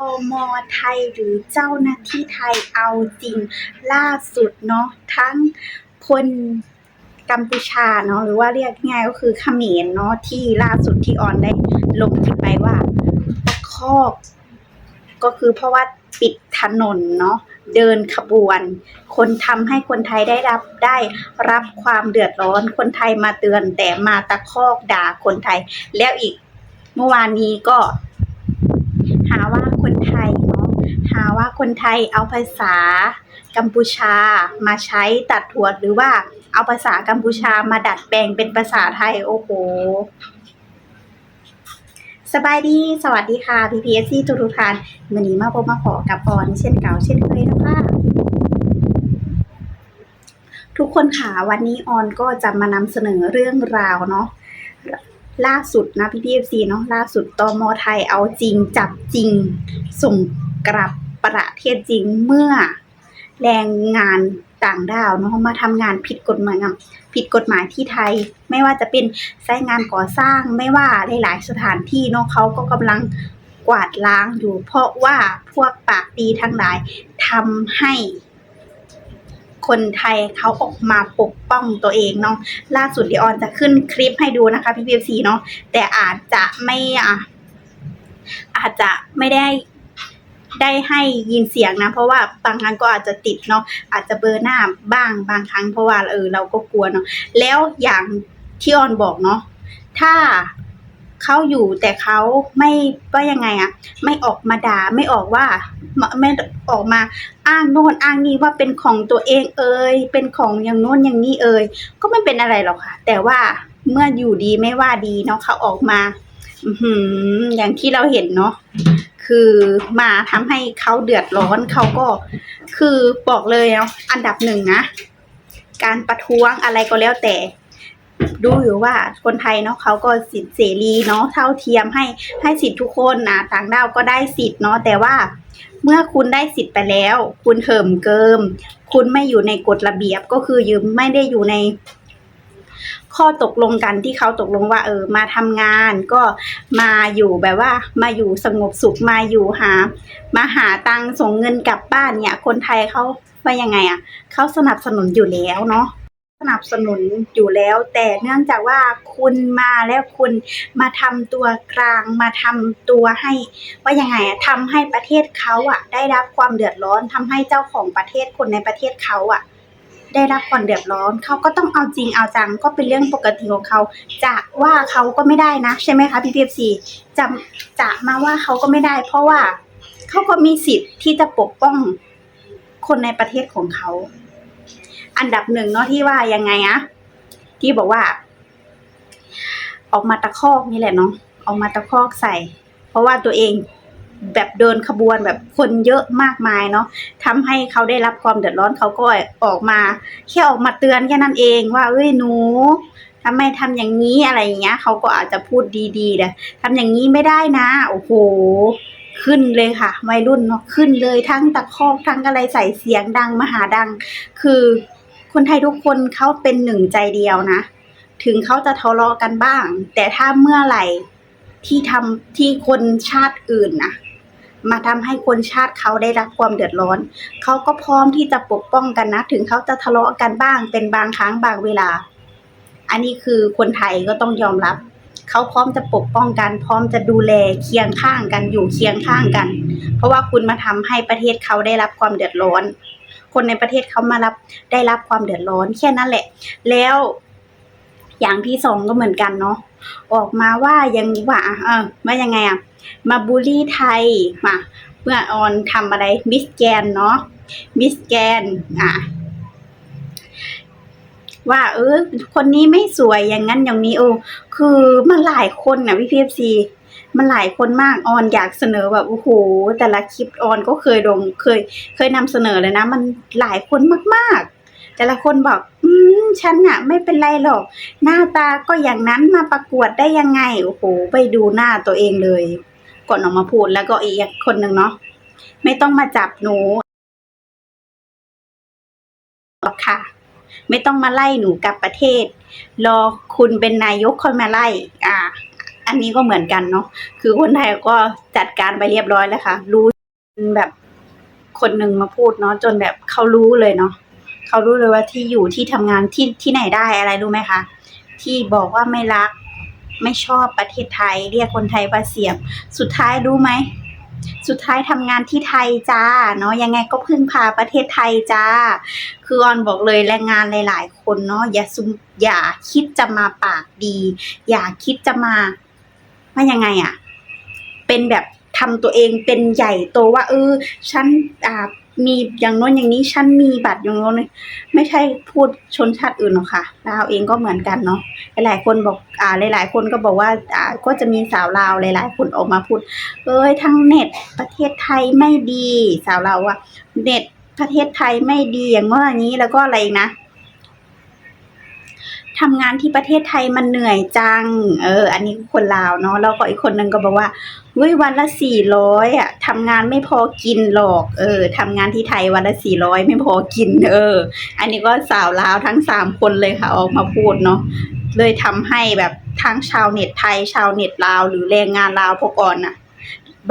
ตม ไทย หรือเจ้าหน้าที่ไทย เอาจริงล่าสุดเนาะ ทั้งคนกัมพูชาเนาะ หรือว่าเรียกง่ายก็คือเขมรเนาะ ที่ล่าสุดที่ออนได้ลงไปว่าตะคอก ก็คือเพราะว่าปิดถนนเนาะ เดินขบวน คนทำให้คนไทยได้รับได้รับความเดือดร้อน คนไทยมาเตือนแต่มาตะคอกด่าคนไทย แล้วอีกเมื่อวานนี้ก็ หาว่าคนไทยเนาะ หาว่าคนไทยเอาภาษากัมพูชามาใช้ตัดถวดหรือว่าเอาภาษากัมพูชามาดัดแปลงเป็นภาษาไทยโอ้โหสบายดี สวัสดีค่ะ PPSC ทุกทุกท่านวันนี้มาพบมาขอกับออนเช่นเก่าเช่นเคยนะคะทุกคนค่ะวันนี้ออนก็จะมานำเสนอเรื่องราวเนาะล่าสุดนะพี่พีเอฟซีเนาะล่าสุดตอมอไทยเอาจริงจับจริง ส่งกลับ ประเทศจริงเมื่อแรงงานต่างด้าวเนาะมาทำงานผิดกฎหมายผิดกฎหมายที่ไทย ไม่ว่าจะเป็นไซต์งานก่อสร้างไม่ว่าหลาย ๆ สถานที่เนาะเขาก็กำลังกวาดล้างอยู่ เพราะว่าพวกปากดีทั้งหลายทำให้คนไทยเขาออกมาปกป้องตัวเองเนาะล่าสุดเดี๋ยวออนจะขึ้นคลิปให้ดูนะคะพี่พีซีเนาะแต่อาจจะไม่อะอาจจะไม่ได้ ได้ให้ยินเสียงนะ เพราะว่าบางครั้งก็อาจจะติดเนาะอาจจะเบอร์หน้าบ้างบางครั้งเพราะว่าเออเราก็กลัวเนาะแล้วอย่างที่ออนบอกเนาะถ้าเขาอยู่แต่เขาไม่ก็ยังไงอะไม่ออกมาด่าไม่ออกว่าไม่ไม่ออกมาอ้างโน่นอ้างนี่ว่าเป็นของตัวเองเอ่ยเป็นของอย่างโน้นอย่างนี้เอ่ยก็ไม่เป็นอะไรหรอกค่ะ แต่ว่าเมื่ออยู่ดีไม่ว่าดีเนาะเขาออกมา อือย่างที่เราเห็นเนาะ คือมาทำให้เขาเดือดร้อนเขาก็คือบอกเลยเนาะอันดับหนึ่งนะ การประท้วงอะไรก็แล้วแต่ ดูอยู่ว่าคนไทยเนาะเขาก็สิทธิเสรีเนาะเท่าเทียมให้ให้สิทธิทุกคนนะต่างด้าวก็ได้สิทธิ์เนาะแต่ว่าเมื่อคุณได้สิทธิ์ไปแล้ว คุณเหิมเกิม คุณไม่อยู่ในกฎระเบียบก็คือยืมไม่ได้อยู่ใน ข้อตกลงกันที่เขาตกลงว่า เออมาทำงานก็มาอยู่แบบว่า มาอยู่สงบสุขมาอยู่หา มาหาตังส่งเงินกลับบ้านเนี่ย คนไทยเขาว่ายังไงอะเขาสนับสนุนอยู่แล้วเนาะสนับสนุนอยู่แล้ว แต่เนื่องจากว่าคุณมาแล้วคุณมาทำตัวกลางมาทำตัวให้ ว่ายังไงอะทำให้ประเทศเขาอะได้รับความเดือดร้อนทำให้เจ้าของประเทศคนในประเทศเขาอะ ได้รับความเดือดร้อน เขาก็ต้องเอาจริงเอาจังก็เป็นเรื่องปกติของเขา จะว่าเขาก็ไม่ได้นะ ใช่ไหมคะพี่พีเอฟซีจะจะมาว่าเขาก็ไม่ได้ เพราะว่าเขาก็มีสิทธิ์ที่จะปกป้องคนในประเทศของเขา อันดับหนึ่งเนาะที่ว่ายังไงอะที่บอกว่า ออกมาตะคอกนี่แหละเนาะออกมาตะคอกใส่ เพราะว่าตัวเอง แบบเดินขบวนแบบคนเยอะมากมายเนาะทำให้เขาได้รับความเดือดร้อนเขาก็ออกมาแค่ออกมาเตือนแค่นั้นเองว่าเอ้ยหนูทำไมทำอย่างนี้อะไรอย่างเงี้ยเขาก็อาจจะพูดดีๆแต่ทำอย่างนี้ไม่ได้นะ โอ้โห ขึ้นเลยค่ะวัยรุ่นเนาะขึ้นเลยทั้งตะคอกทั้งอะไรใส่เสียงดังมหาดัง คือคนไทยทุกคนเขาเป็นหนึ่งใจเดียวนะ ถึงเขาจะทะเลาะกันบ้าง แต่ถ้าเมื่อไหร่ ที่ทำที่คนชาติอื่นนะมาทำให้คนชาติเขาได้รับความเดือดร้อน เขาก็พร้อมที่จะปกป้องกันนะ ถึงเขาจะทะเลาะกันบ้าง เป็นบางครั้งบางเวลา อันนี้คือคนไทยก็ต้องยอมรับ เขาพร้อมจะปกป้องกัน พร้อมจะดูแลเคียงข้างกันอยู่เคียงข้างกัน เพราะว่าคุณมาทำให้ประเทศเขาได้รับความเดือดร้อน คนในประเทศเขามารับได้รับความเดือดร้อนแค่นั้นแหละ แล้ว อย่างที่สองก็เหมือนกันเนาะออกมาว่ายังว่าอะเออว่ายังไงอะมาบูลลี่ไทยมาเมื่อออนทำอะไรมิสแกนเนาะมิสแกนอะว่าเออคนนี้ไม่สวยอย่างนั้นอย่างนี้โอ้คือมันหลายคนนะพี่พีเอฟซีมันหลายคนมากออนอยากเสนอแบบโอ้โหแต่ละคลิปออนก็เคยลงเคย เคยนำเสนอเลยนะ มันหลายคนมาก ๆ แต่ละคนบอก อืมฉันอะไม่เป็นไรหรอก หน้าตาก็อย่างนั้นมาประกวดได้ยังไง โอ้โห ไปดูหน้าตัวเองเลย ก่อนออกมาพูดแล้วก็อีกคนหนึ่งเนาะ ไม่ต้องมาจับหนูหรอกค่ะ ไม่ต้องมาไล่หนูกลับประเทศ รอคุณเป็นนายกค่อยมาไล่ อ่า อันนี้ก็เหมือนกันเนาะ คือคนไทยก็จัดการไปเรียบร้อยแล้วค่ะ รู้แบบคนหนึ่งมาพูดเนาะจนแบบเขารู้เลยเนาะ เขารู้เลยว่าที่อยู่ที่ทำงานที่ที่ไหนได้อะไรรู้ไหมคะ ที่บอกว่าไม่รัก ไม่ชอบประเทศไทย เรียกคนไทยว่าเสียบสุดท้ายรู้ไหม สุดท้ายทำงานที่ไทยจ้า เนาะยังไงก็พึ่งพาประเทศไทยจ้า คือออนบอกเลยแรงงานหลาย ๆ คนเนาะอย่าซุมอย่าคิดจะมาปากดี อย่าคิดจะมาว่ายังไงอะเป็นแบบทำตัวเองเป็นใหญ่โตว่าเออฉันอ่า มีอย่างโน้นอย่างนี้ฉันมีบัตรอย่างโน้นไม่ใช่พูดชนชาติอื่นหรอกค่ะลาวเองก็เหมือนกันเนาะหลายคนบอกอ่าหลายๆ คนก็บอกว่าอ่าก็จะมีสาวลาวหลาย ๆ คนออกมาพูด เอ้ยทั้งเน็ตประเทศไทยไม่ดี สาวลาวอะเน็ตประเทศไทยไม่ดีอย่างว่านี้แล้วก็อะไรนะ ทำงานที่ประเทศไทยมันเหนื่อยจัง เออ อันนี้คนลาวเนาะ แล้วก็อีกคนนึงก็บอกว่าเว้ยวันละสี่ร้อยอะทำงานไม่พอกินหรอก เออทำงานที่ไทยวันละสี่ร้อยไม่พอกิน เออ อันนี้ก็สาวลาวทั้งสามคนเลยค่ะ ออกมาพูดเนาะ เลยทำให้แบบทั้งชาวเน็ตไทยชาวเน็ตลาว หรือแรงงานลาวพวกอ่อนน่ะ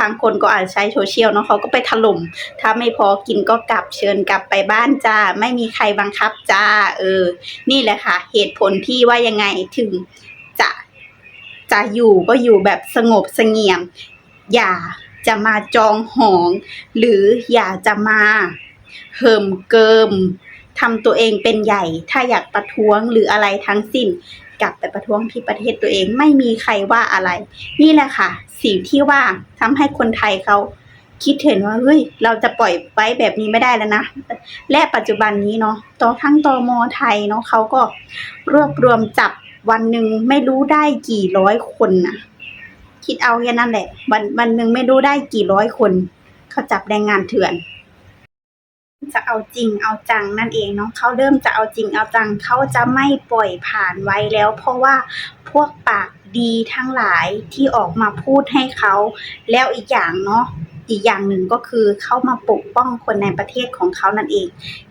บางคนก็อาจใช้โซเชียลเนาะเขาก็ไปถล่ม ถ้าไม่พอกินก็กลับเชิญกลับไปบ้านจ้า ไม่มีใครบังคับจ้า เออ นี่แหละค่ะ เหตุผลที่ว่ายังไงถึงจะจะอยู่ก็อยู่แบบสงบเสงี่ยม อย่าจะมาจองหอง หรืออย่าจะมาเหิมเกิมทำตัวเองเป็นใหญ่ ถ้าอยากประท้วงหรืออะไรทั้งสิ้น กลับไปประท้วงที่ประเทศตัวเองไม่มีใครว่าอะไร นี่แหละค่ะ สิ่งที่ว่าทำให้คนไทยเขาคิดเห็นว่าเฮ้ยเราจะปล่อยไว้แบบนี้ไม่ได้แล้วนะ และปัจจุบันนี้เนาะต่อทั้งตมไทยเนาะเขาก็รวบรวมจับวันหนึ่งไม่รู้ได้กี่ร้อยคนนะคิดเอาแค่นั้นแหละ วันวันหนึ่งไม่รู้ได้กี่ร้อยคน เขาจับแรงงานเถื่อน จะเอาจริงเอาจังนั่นเองเนาะเขาเริ่มจะเอาจริงเอาจังเขาจะไม่ปล่อยผ่านไว้แล้ว เพราะว่าพวกปากดีทั้งหลายที่ออกมาพูดให้เขา แล้วอีกอย่างเนาะอีกอย่างหนึ่งก็คือเข้ามาปกป้องคนในประเทศของเขานั่นเอง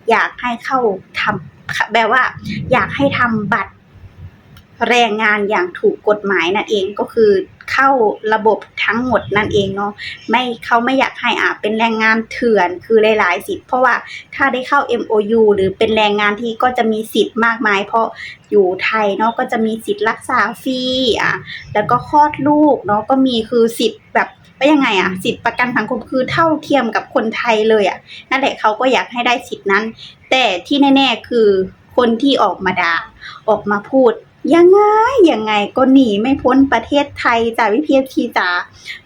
อยากให้เข้าทำแบบว่า อยากให้ทำบัตร แรงงานอย่างถูกกฎหมายนั่นเองก็คือเข้าระบบทั้งหมดนั่นเองเนาะไม่เขาไม่อยากให้อ่าเป็นแรงงานเถื่อนคือหลาย ๆ สิทธิ์เพราะว่าถ้าได้เข้า MOU หรือเป็นแรงงานที่ก็จะมีสิทธิ์มากมาย เพราะอยู่ไทยเนาะก็จะมีสิทธิ์รักษาฟรีอะแล้วก็คลอดลูกเนาะก็มีคือสิทธิ์แบบว่ายังไงอะสิทธิ์ประกันสังคมคือเท่าเทียมกับคนไทยเลยอะนั่นแหละเขาก็อยากให้ได้สิทธิ์นั้น แต่ที่แน่ ๆ คือคนที่ออกมาด่าออกมาพูด ยังไงยังไงก็หนีไม่พ้นประเทศไทยจ้ะวิพีทีจ๋า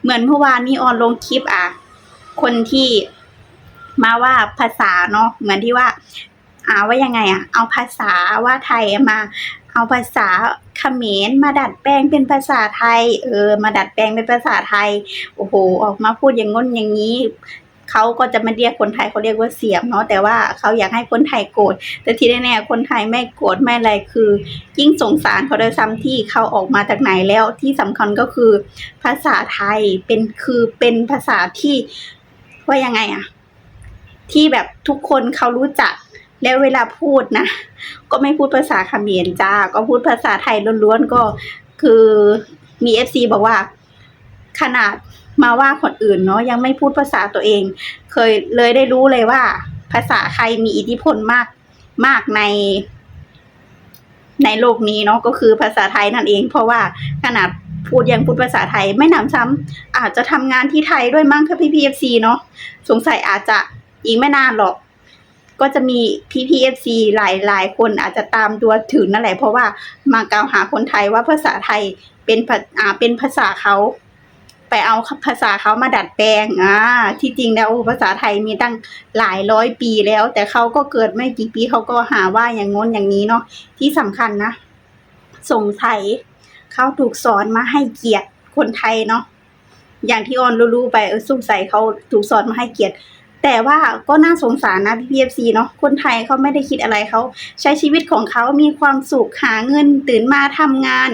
เหมือนเมื่อวานนี้ออนลงคลิปอะ คนที่มาว่าภาษาเนาะเหมือนที่ว่าอาว่ายังไงอะ เอาภาษาว่าไทยมา เอาภาษาเขมรมาดัดแปลงเป็นภาษาไทย เออ มาดัดแปลงเป็นภาษาไทย โอ้โห ออกมาพูดอย่างง้นอย่างนี้ เขาก็จะไม่เรียกคนไทยเขาเรียกว่าเสียมเนาะแต่ว่าเขาอยากให้คนไทยโกรธแต่ที่แน่ๆคนไทยไม่โกรธไม่อะไรคือ ยิ่งสงสารเขาโดยซ้ำที่เขาออกมาจากไหนแล้วที่สำคัญก็คือภาษาไทยเป็นคือเป็นภาษาที่ว่ายังไงอะที่แบบทุกคนเขารู้จักแล้วเวลาพูดนะ ก็ไม่พูดภาษาเขมรจ้า ก็พูดภาษาไทยล้วนๆก็คือมีเอฟซีบอกว่า ขนาด มาว่าคนอื่นเนาะยังไม่พูดภาษาตัวเอง เคยเลยได้รู้เลยว่า ภาษาใครมีอิทธิพลมากมากใน ในโลกนี้เนาะก็คือภาษาไทยนั่นเอง เพราะว่าขนาดพูดยังพูดภาษาไทยไม่หนำซ้ำอาจจะทำงานที่ไทยด้วยมั้งค่ะพี่พีเอฟซีเนาะสงสัยอาจจะอีกไม่นานหรอกก็จะมีพี่พีเอฟซีหลายหลายคนอาจจะตามตัวถึงนั่นแหละเพราะว่ามากล่าวหาคนไทยว่าภาษาไทยเป็นอ่าเป็นภาษาเขา ไปเอาภาษาเขามาดัดแปลงอ่าที่จริงแล้วภาษาไทยมีตั้งหลายร้อยปีแล้ว แต่เขาก็เกิดไม่กี่ปีเขาก็หาว่าอย่างง้นอย่างนี้เนาะที่สำคัญนะสงสัยเขาถูกสอนมาให้เกียรติคนไทยเนาะอย่างที่ออนรู้ๆไปเออสงสัยเขาถูกสอนมาให้เกียรติ แต่ว่าก็น่าสงสารนะพี่พีเอฟซีเนาะคนไทยเขาไม่ได้คิดอะไรเขาใช้ชีวิตของเขามีความสุขหาเงินตื่นมาทำงาน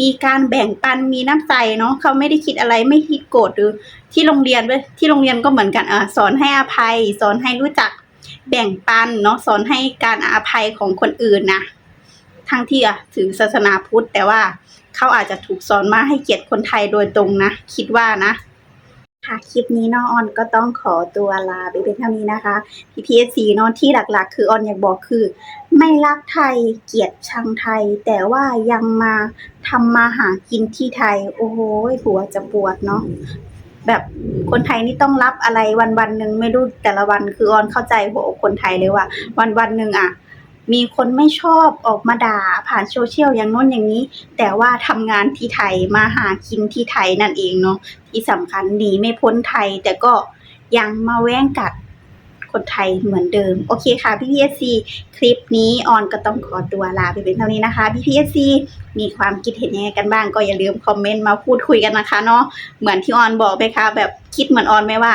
มีการแบ่งปันมีน้ำใจเนาะเขาไม่ได้คิดอะไรไม่คิดโกรธหรือที่โรงเรียนเว้ยที่โรงเรียนก็เหมือนกันอะสอนให้อภัย สอนให้รู้จักแบ่งปันเนาะสอนให้การอภัยของคนอื่นนะทั้งที่อะถือศาสนาพุทธ แต่ว่าเขาอาจจะถูกสอนมาให้เกียรติคนไทยโดยตรงนะ คิดว่านะ ค่ะคลิปนี้เนาะออนก็ต้องขอตัวลาไปเป็นเท่านี้นะคะพีพีเอสซีเนาะที่หลักๆ คือออนอยากบอกคือ ไม่รักไทยเกลียดชังไทย แต่ว่ายังมาทำมาหากินที่ไทย โอ้โหหัวจะปวดเนาะแบบคนไทยนี่ต้องรับอะไรวันวันหนึ่งไม่รู้แต่ละวันคือออนเข้าใจหัวอกคนไทยเลยว่า วันวันหนึ่งอะ มีคนไม่ชอบออกมาด่าผ่านโซเชียลอย่างน้นอย่างนี้ แต่ว่าทำงานที่ไทยมาหากินที่ไทยนั่นเองเนาะที่สำคัญหนีไม่พ้นไทย แต่ก็ยังมาแว้งกัดคนไทยเหมือนเดิม โอเคค่ะพี่พีเอสซีคลิปนี้ออนก็ต้องขอตัวลาไปเป็นเท่านี้นะคะพี่พีเอสซีมีความคิดเห็นยังไงกันบ้างก็อย่าลืมคอมเมนต์มาพูดคุยกันนะคะเนาะเหมือนที่ออนบอกไปค่ะแบบคิดเหมือนออนไหมว่า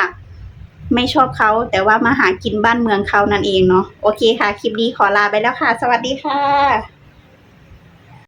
ไม่ชอบเขา แต่ว่ามาหากินบ้านเมืองเขานั่นเองเนาะโอเคค่ะ คลิปนี้ขอลาไปแล้วค่ะ สวัสดีค่ะ